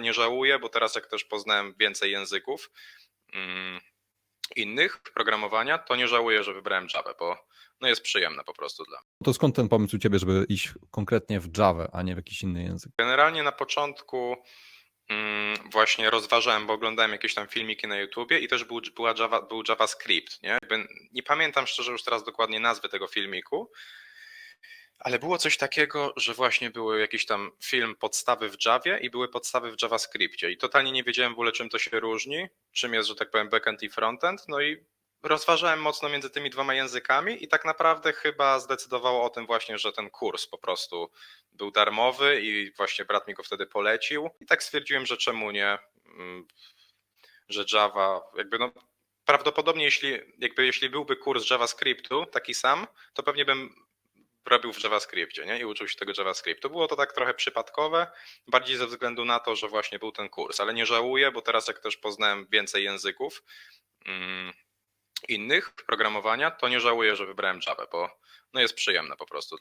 ale nie żałuję, bo teraz jak też poznałem więcej języków mm, innych programowania, to nie żałuję, że wybrałem Java, bo no jest przyjemne po prostu dla mnie. To skąd ten pomysł u ciebie, żeby iść konkretnie w Java, a nie w jakiś inny język? Generalnie na początku mm, właśnie rozważałem, bo oglądałem jakieś tam filmiki na YouTubie i też był, była Java, był JavaScript. Nie? Nie pamiętam szczerze już teraz dokładnie nazwy tego filmiku, ale było coś takiego, że właśnie były jakiś tam film podstawy w Javie i były podstawy w JavaScriptie. I totalnie nie wiedziałem w ogóle czym to się różni, czym jest, że tak powiem backend i frontend, no i rozważałem mocno między tymi dwoma językami i tak naprawdę chyba zdecydowało o tym właśnie, że ten kurs po prostu był darmowy i właśnie brat mi go wtedy polecił. I tak stwierdziłem, że czemu nie, mm, że Java jakby no prawdopodobnie jeśli jakby jeśli byłby kurs JavaScriptu taki sam, to pewnie bym robił w JavaScriptie nie? i uczył się tego JavaScriptu. Było to tak trochę przypadkowe, bardziej ze względu na to, że właśnie był ten kurs, ale nie żałuję, bo teraz jak też poznałem więcej języków mm, innych programowania, to nie żałuję, że wybrałem Java, bo no jest przyjemne po prostu.